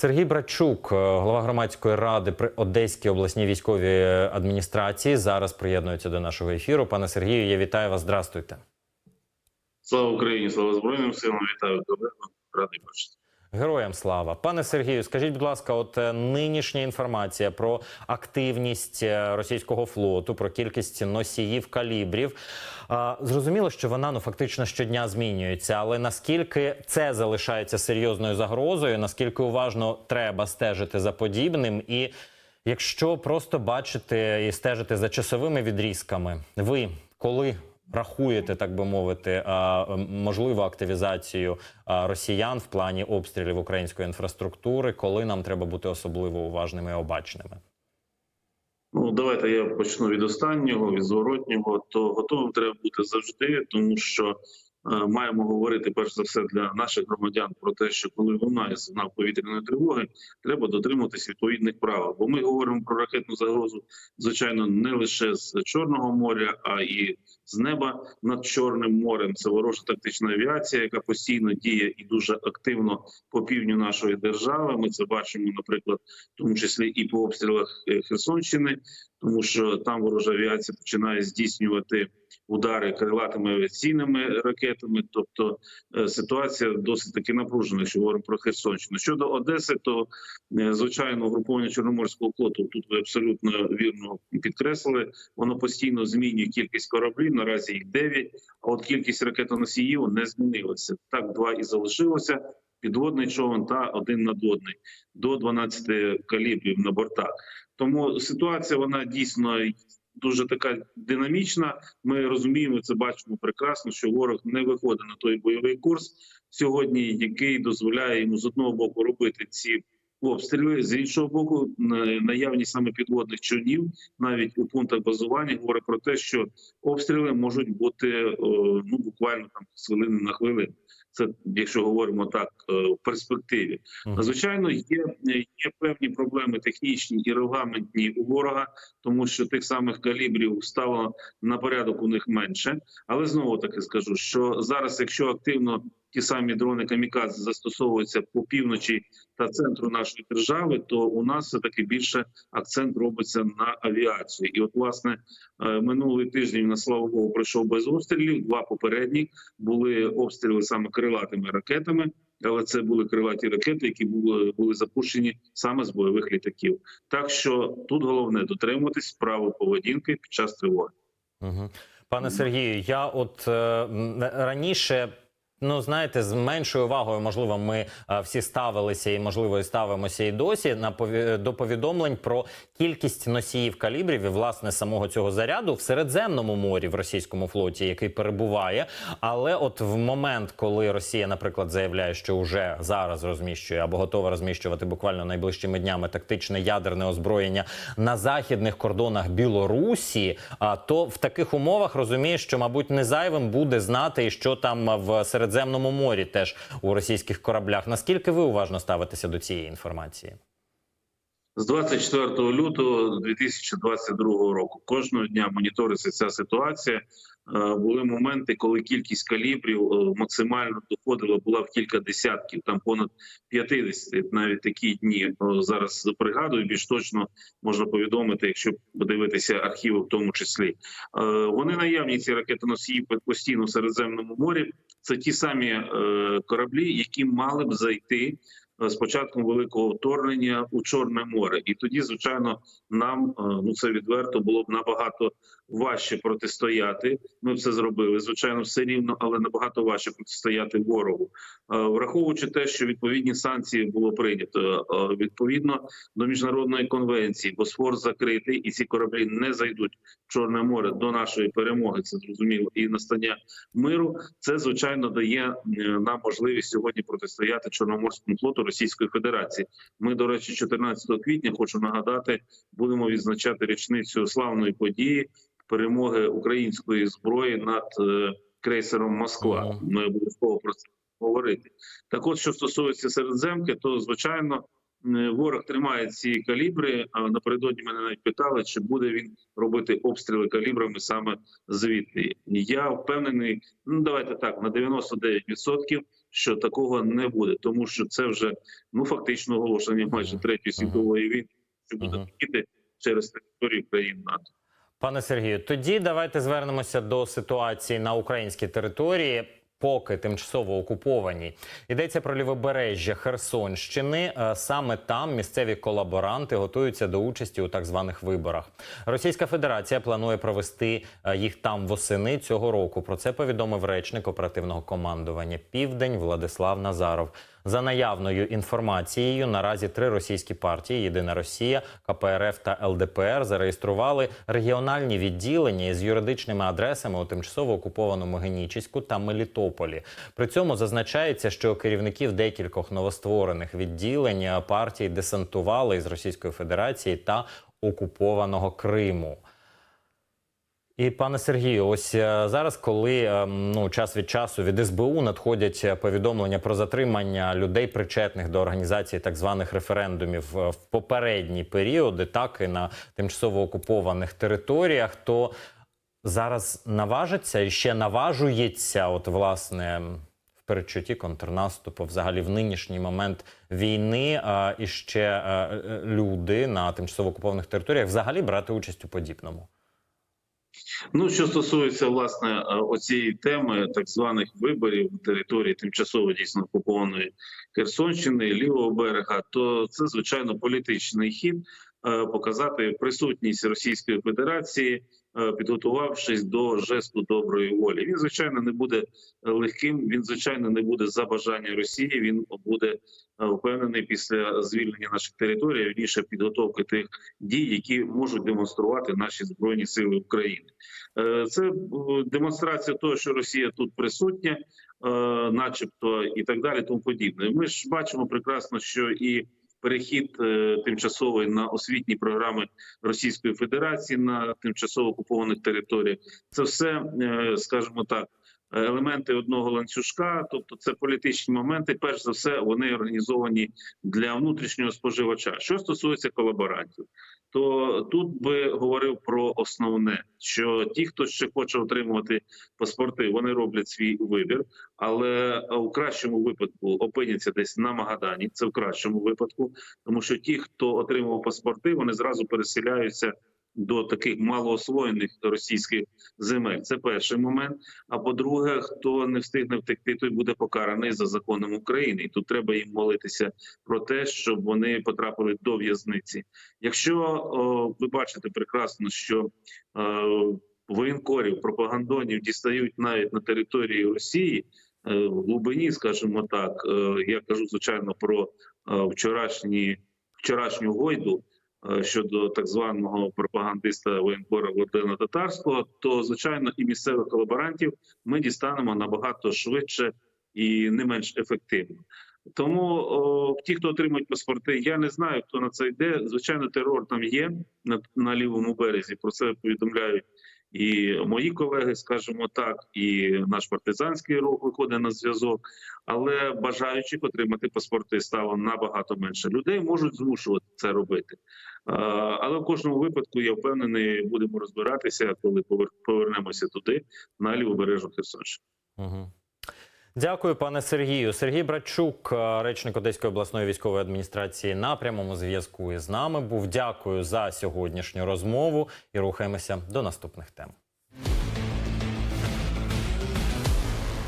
Сергій Брачук, е, голова громадської ради при Одеській обласній військовій адміністрації, зараз приєднується до нашого ефіру. Пане Сергію, я вітаю вас. Здрастуйте. Слава Україні, слава Збройним силам, вітаю колеги, радий бачити. Героям слава, пане Сергію, скажіть, будь ласка, от е, нинішня інформація про активність е, російського флоту, про кількість носіїв калібрів. Зрозуміло, що вона ну фактично щодня змінюється, але наскільки це залишається серйозною загрозою, наскільки уважно треба стежити за подібним, і якщо просто бачити і стежити за часовими відрізками, ви коли рахуєте, так би мовити, можливу активізацію росіян в плані обстрілів української інфраструктури, коли нам треба бути особливо уважними і обачними? Ну давайте я почну від останнього, від зворотнього. То готовим треба бути завжди, тому що маємо говорити перш за все для наших громадян про те, що коли лунає сигнал повітряної тривоги, треба дотримуватись відповідних правил. Бо ми говоримо про ракетну загрозу, звичайно, не лише з Чорного моря, а і з неба над Чорним морем. Це ворожа тактична авіація, яка постійно діє і дуже активно по півдню нашої держави. Ми це бачимо, наприклад, в тому числі і по обстрілах е, Херсонщини, тому що там ворожа авіація починає здійснювати удари крилатими авіаційними ракетами. Тобто е, ситуація досить таки напружена, якщо говоримо про Херсонщину. Щодо Одеси, то е, звичайно угруповання Чорноморського флоту тут ви абсолютно вірно підкреслили. Воно постійно змінює кількість кораблів. Наразі їх 9, а от кількість ракетоносіїв не змінилася. Так, два і залишилося. Підводний човен та один надводний до 12 калібрів на бортах. Тому ситуація вона дійсно дуже така динамічна. Ми розуміємо це, бачимо прекрасно, що ворог не виходить на той бойовий курс сьогодні, який дозволяє йому з одного боку робити ці обстріли, з іншого боку, на- наявність саме підводних човнів, навіть у пунктах базування, говорить про те, що обстріли можуть бути ну буквально там хвилини на хвилину. Це якщо говоримо так е, в перспективі. Звичайно, є, є певні проблеми технічні і регламентні у ворога, тому що тих самих калібрів стало на порядок у них менше. Але знову таки скажу, що зараз, якщо активно ті самі дрони камікадзе застосовуються по півночі та центру нашої держави, то у нас все таки більше акцент робиться на авіацію. І от власне е, минулий тиждень на слава Богу пройшов без обстрілів. Два попередні були обстріли саме крилатими ракетами. Але це були крилаті ракети, які були були запущені саме з бойових літаків. Так що тут головне дотримуватись правил поведінки під час тривоги. Угу. Пане Сергію, я от е, раніше. Ну, знаєте, з меншою увагою, можливо, ми е, всі ставилися і, можливо, і ставимося і досі на пові... до повідомлень про кількість носіїв калібрів і власне самого цього заряду в Середземному морі в російському флоті, який перебуває. Але от в момент, коли Росія, наприклад, заявляє, що вже зараз розміщує або готова розміщувати буквально найближчими днями тактичне ядерне озброєння на західних кордонах Білорусі, а то в таких умовах розумієш, що мабуть не зайвим буде знати, і що там в Середземному морі теж у російських кораблях. Наскільки ви уважно ставитеся до цієї інформації? З 24 лютого 2022 року кожного дня моніториться ця ситуація. Е, Були моменти, коли кількість калібрів е, максимально доходила була в кілька десятків, там понад 50. Навіть такі дні Е, зараз пригадую. Більш точно можна повідомити, якщо подивитися архіви, в тому числі вони наявні ці ракетоносії постійно в Середземному морі. Це ті самі кораблі, які мали б зайти з початком великого вторгнення у Чорне море, і тоді, звичайно, нам е, ну це відверто було б набагато важче протистояти. Ми б це зробили. Звичайно, все рівно, але набагато важче протистояти ворогу, Е, враховуючи те, що відповідні санкції було прийнято е, відповідно до міжнародної конвенції, Босфор закритий, і ці кораблі не зайдуть в Чорне море до нашої перемоги. Це зрозуміло і настання миру. Це звичайно дає е, нам можливість сьогодні протистояти Чорноморському флоту Російської Федерації. Ми, до речі, 14 квітня хочу нагадати, будемо відзначати річницю славної події перемоги української зброї над е, крейсером Москва. Ми обов'язково про це говорити. Так, от що стосується середземки, то звичайно. Ворог тримає ці калібри. А напередодні мене навіть питали, чи буде він робити обстріли калібрами саме звідти. Я впевнений, ну давайте так на 99%, що такого не буде, тому що це вже ну фактично оголошення майже третьої світової війни, що буде через територію країн НАТО. Пане Сергію, тоді давайте звернемося до ситуації на українській території. Поки тимчасово окуповані йдеться про лівобережжя Херсонщини. Е, Саме там місцеві колаборанти готуються до участі у так званих виборах. Російська Федерація планує провести е, їх там восени цього року. Про це повідомив речник оперативного командування Південь Владислав Назаров. За наявною інформацією, наразі три російські партії Єдина Росія, КПРФ та ЛДПР зареєстрували регіональні відділення із юридичними адресами у тимчасово окупованому Генічеську та Мелітополі. При цьому зазначається, що керівників декількох новостворених відділень партії десантували із Російської Федерації та окупованого Криму. І пане Сергію, ось е, зараз, коли е, ну час від часу від СБУ надходять е, повідомлення про затримання людей, причетних до організації так званих референдумів в попередні періоди, так і на тимчасово окупованих територіях, то зараз наважиться і ще наважується, от власне. В передчутті контрнаступу, взагалі в нинішній момент війни, і ще люди на тимчасово окупованих територіях взагалі брати участь у подібному. Ну, що стосується власне е, оцієї теми так званих виборів території тимчасово дійсно окупованої Херсонщини, лівого берега, то це звичайно політичний хід е, показати присутність Російської Федерації, підготувавшись до жесту доброї волі. Він звичайно не буде легким. Він звичайно не буде за бажання Росії. Він буде е, впевнений після звільнення наших територій, вірніше підготовки тих дій, які можуть демонструвати наші збройні сили України. Е, Це е, демонстрація того, що Росія тут присутня, е, начебто, і так далі, тому подібне. Ми ж бачимо прекрасно, що і перехід е, тимчасовий на освітні програми Російської Федерації на тимчасово окупованих територіях, це все, е, скажімо так. Елементи одного ланцюжка, тобто це політичні моменти. Перш за все, вони організовані для внутрішнього споживача. Що стосується колаборантів, то тут би говорив про основне, що ті, хто ще хоче отримувати паспорти, вони роблять свій вибір, але у кращому випадку опиняться десь на Магадані. Це в кращому випадку, тому що ті, хто отримав паспорти, вони зразу переселяються. До таких малоосвоєних російських земель це перший момент. А по-друге, хто не встигне втекти, той буде покараний за законом України. І тут треба їм молитися про те, щоб вони потрапили до в'язниці. Якщо о, ви бачите прекрасно, що е, воєнкорів, пропагандонів дістають навіть на території Росії е, в глибині, скажімо так, е, я кажу звичайно про вчорашні вчорашню гойду. Е, Щодо так званого пропагандиста воєнкора Володимира Татарського, то звичайно і місцевих колаборантів ми дістанемо набагато швидше і не менш ефективно. Тому о, ті, хто отримують паспорти, я не знаю, хто на це йде. Звичайно, терор там є на, на лівому березі. Про це повідомляють і мої колеги, скажімо так, і наш партизанський рух виходить на зв'язок. Але бажаючих отримати паспорти стало набагато менше. Людей можуть змушувати це робити. Але в кожному випадку я впевнений, будемо розбиратися, коли повер- повернемося туди, на лівобережжя Херсонщини. Угу. Дякую, пане Сергію. Сергій Братчук, е, речник Одеської обласної військової адміністрації, на прямому зв'язку із нами був. Дякую за сьогоднішню розмову і рухаємося до наступних тем.